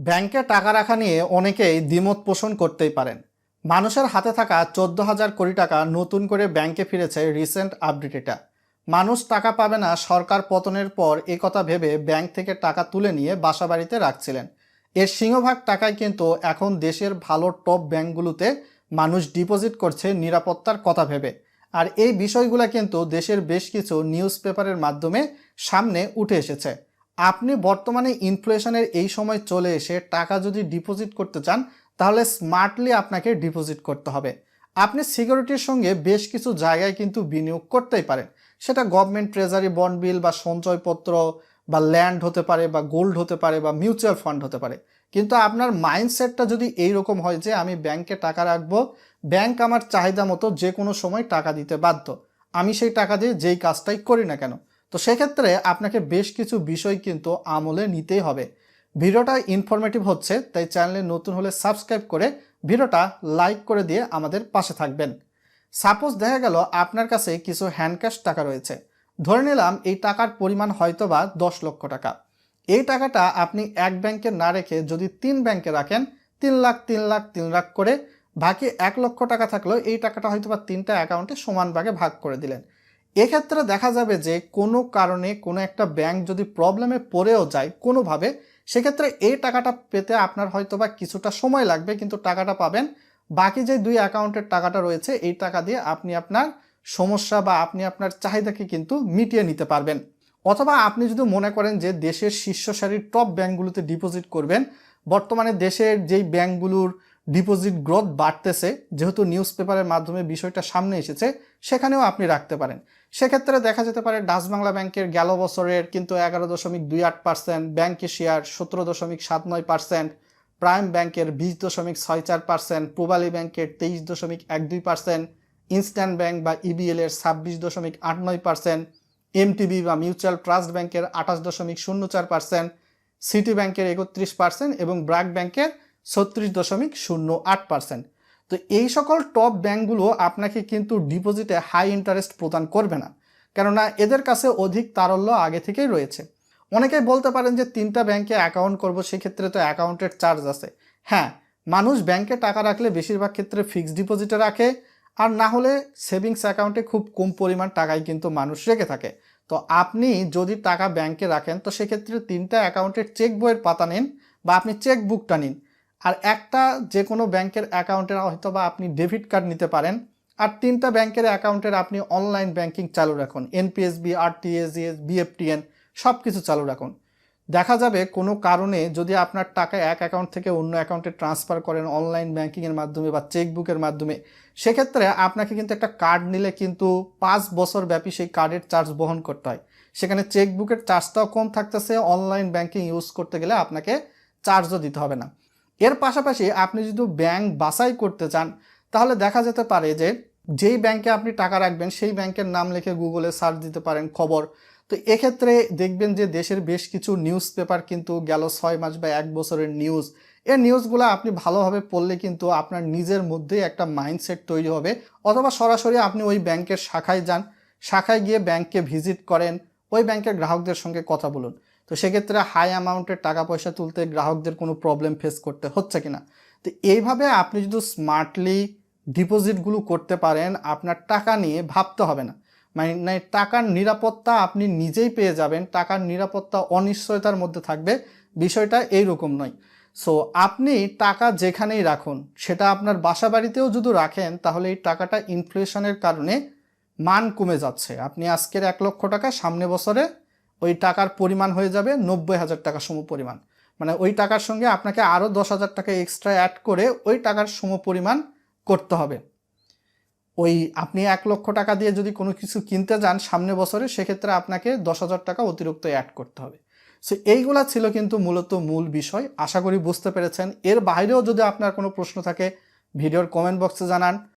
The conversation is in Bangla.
ব্যাংকে টাকা রাখা নিয়ে অনেকেই দ্বিমত পোষণ করতেই পারেন। মানুষের হাতে থাকা চোদ্দ হাজার কোটি টাকা নতুন করে ব্যাংকে ফিরেছে রিসেন্ট আপডেট এটা মানুষ টাকা পাবে না, সরকার পতনের পর এ কথা ভেবে ব্যাংক থেকে টাকা তুলে নিয়ে বাসা বাড়িতে রাখছিলেন। এর সিংহভাগ টাকায় কিন্তু এখন দেশের ভালো টপ ব্যাংকগুলোতে মানুষ ডিপোজিট করছে নিরাপত্তার কথা ভেবে। আর এই বিষয়গুলো কিন্তু দেশের বেশ কিছু নিউজ পেপারের মাধ্যমে সামনে উঠে এসেছে। আপনি বর্তমানে ইনফ্লেশনের এই সময় চলে এসে টাকা যদি ডিপোজিট করতে চান, তাহলে স্মার্টলি আপনাকে ডিপোজিট করতে হবে। আপনি সিকিউরিটির সঙ্গে বেশ কিছু জায়গায় কিন্তু বিনিয়োগ করতেই পারেন। সেটা গভর্নমেন্ট ট্রেজারি বন্ড বিল বা সঞ্চয়পত্র বা ল্যান্ড হতে পারে বা গোল্ড হতে পারে বা মিউচুয়াল ফান্ড হতে পারে। কিন্তু আপনার মাইন্ডসেটটা যদি এইরকম হয় যে, আমি ব্যাংকে টাকা রাখব, ব্যাংক আমার চাহিদা মতো যে কোনো সময় টাকা দিতে বাধ্য। আমি সেই টাকা দিয়ে যেই কাজটাই করি না কেন তো সেক্ষেত্রে আপনাকে বেশ কিছু বিষয় কিন্তু আমলে নিতেই হবে। ভিডিওটা ইনফরমেটিভ হচ্ছে, তাই চ্যানেলে নতুন হলে সাবস্ক্রাইব করে ভিডিওটা লাইক করে দিয়ে আমাদের পাশে থাকবেন। সাপোজ দেখা গেল আপনার কাছে কিছু হ্যান্ডক্যাশ টাকা রয়েছে। ধরে নিলাম এই টাকার পরিমাণ হয়তো বা দশ লক্ষ টাকা। এই টাকাটা আপনি এক ব্যাংকে না রেখে যদি তিন ব্যাংকে রাখেন, তিন লাখ তিন লাখ তিন লাখ করে বাকি এক লক্ষ টাকা থাকলেও এই টাকাটা হয়তো বা তিনটা অ্যাকাউন্টে সমান ভাগে ভাগ করে দিলেন। এক্ষেত্রে দেখা যাবে যে কোনো কারণে কোনো একটা ব্যাংক যদি প্রবলেমে পড়েও যায় কোনোভাবে, সেক্ষেত্রে এই টাকাটা পেতে আপনার হয়তো বা কিছুটা সময় লাগবে, কিন্তু টাকাটা পাবেন। বাকি যে দুই অ্যাকাউন্টের টাকাটা রয়েছে, এই টাকা দিয়ে আপনি আপনার সমস্যা বা আপনি আপনার চাহিদাকে কিন্তু মিটিয়ে নিতে পারবেন। অথবা আপনি যদি মনে করেন যে দেশের শীর্ষ সারির টপ ব্যাংকগুলোতে ডিপোজিট করবেন, বর্তমানে দেশের যেই ব্যাংকগুলোর ডিপোজিট গ্রোথ বাড়তেছে, যেহেতু নিউজ পেপারের মাধ্যমে বিষয়টা সামনে এসেছে সেখানেও আপনি রাখতে পারেন। সেক্ষেত্রে দেখা যেতে পারে ডাচ বাংলা ব্যাংকের গেল বছরের কিন্তু এগারো দশমিক দুই আট পার্সেন্ট, ব্যাংক এশিয়ার সতেরো দশমিক সাত নয় পার্সেন্ট, প্রাইম ব্যাংকের বিশ দশমিক ছয় চার পার্সেন্ট, পূবালী ব্যাংকের তেইশ দশমিক এক দুই পার্সেন্ট, ইনস্ট্যান্ট ব্যাংক বা ইবিএল এর ছাব্বিশ দশমিক আট নয় পার্সেন্ট এমটিবি বা মিউচুয়াল ট্রাস্ট ব্যাংকের আঠাশ দশমিক শূন্য চার পার্সেন্ট, সিটি ব্যাংকের একত্রিশ পার্সেন্ট এবং ব্র্যাক ব্যাংকের ছত্রিশ দশমিক শূন্য আট পার্সেন্ট। তো এই সকল টপ ব্যাংকগুলো আপনাকে কিন্তু ডিপোজিটে হাই ইন্টারেস্ট প্রদান করবে না। কেননা এদের কাছে অধিক তারল্য আগে থেকেই রয়েছে। অনেকেই বলতে পারেন যে তিনটা ব্যাংকে অ্যাকাউন্ট করব, সেক্ষেত্রে তো অ্যাকাউন্টের চার্জ আছে। হ্যাঁ মানুষ ব্যাংকে টাকা রাখলে বেশিরভাগ ক্ষেত্রে ফিক্সড ডিপোজিটে রাখে, আর না হলে সেভিংস অ্যাকাউন্টে খুব কম পরিমাণ টাকাই কিন্তু মানুষ রেখে থাকে। তো আপনি যদি টাকা ব্যাংকে রাখেন, তো সেক্ষেত্রে তিনটা অ্যাকাউন্টের চেক বইয়ের পাতা নিন বা আপনি চেক বুকটা নিন। আর একটা যে কোনো ব্যাংকের অ্যাকাউন্টের হয়তো বা আপনি ডেবিট কার্ড নিতে পারেন। আর তিনটা ব্যাংকের অ্যাকাউন্টের আপনি অনলাইন ব্যাংকিং চালু রাখুন। এনপিএসবি আরটিএসিএস বিএফটিএন সব কিছু চালু রাখুন। দেখা যাবে কোনো কারণে যদি আপনার টাকা এক অ্যাকাউন্ট থেকে অন্য অ্যাকাউন্টে ট্রান্সফার করেন অনলাইন ব্যাংকিংয়ের মাধ্যমে বা চেকবুকের মাধ্যমে, সেক্ষেত্রে আপনাকে কিন্তু একটা কার্ড নিলে কিন্তু পাঁচ বছর ব্যাপী সেই কার্ডের চার্জ বহন করতে হয়। সেখানে চেকবুকের চার্জটাও কম থাকতেছে, অনলাইন ব্যাংকিং ইউজ করতে গেলে আপনাকে চার্জও দিতে হবে না। এর পাশাপাশি আপনি যদি ব্যাংক বাছাই করতে চান, তাহলে দেখা যেতে পারে যে যেই ব্যাংকে আপনি টাকা রাখবেন, সেই ব্যাংকের নাম লিখে গুগলে সার্চ দিতে পারেন খবর। তো এক্ষেত্রে দেখবেন যে দেশের বেশ কিছু নিউজ পেপার কিন্তু গেল ছয় মাস বা এক বছরের নিউজ এই নিউজগুলো আপনি ভালোভাবে পড়লে কিন্তু আপনার নিজের মধ্যেই একটা মাইন্ডসেট তৈরি হবে। অথবা সরাসরি আপনি ওই ব্যাংকের শাখায় যান, শাখায় গিয়ে ব্যাংকে ভিজিট করেন, ওই ব্যাংকের গ্রাহকদের সঙ্গে কথা বলুন। তো সেক্ষেত্রে হাই অ্যামাউন্টের টাকা পয়সা তুলতে গ্রাহকদের কোনো প্রবলেম ফেস করতে হচ্ছে কিনা? তো এইভাবে আপনি যদি স্মার্টলি ডিপোজিটগুলো করতে পারেন, আপনার টাকা নিয়ে ভাবতে হবে না। মানে টাকার নিরাপত্তা আপনি নিজেই পেয়ে যাবেন, টাকার নিরাপত্তা অনিশ্চয়তার মধ্যে থাকবে, বিষয়টা এইরকম নয়। সো আপনি টাকা যেখানেই রাখুন, সেটা আপনার বাসা বাড়িতেও যদি রাখেন, তাহলে এই টাকাটা ইনফ্লেশনের কারণে মান কমে যাচ্ছে। আপনি আজকের এক লক্ষ টাকা, সামনে বছরে ওই টাকার পরিমাণ হয়ে যাবে নব্বই হাজার টাকা সম পরিমাণ। মানে ওই টাকার সঙ্গে আপনাকে আরও দশ হাজার টাকা এক্সট্রা অ্যাড করে ওই টাকার সম পরিমাণ করতে হবে। ওই আপনি এক লক্ষ টাকা দিয়ে যদি কোনো কিছু কিনতে যান সামনে বছরে, সেক্ষেত্রে আপনাকে দশ হাজার টাকা অতিরিক্ত অ্যাড করতে হবে। সো এইগুলা ছিল কিন্তু মূলত মূল বিষয়। আশা করি বুঝতে পেরেছেন। এর বাইরেও যদি আপনার কোনো প্রশ্ন থাকে, ভিডিওর কমেন্ট বক্সে জানান।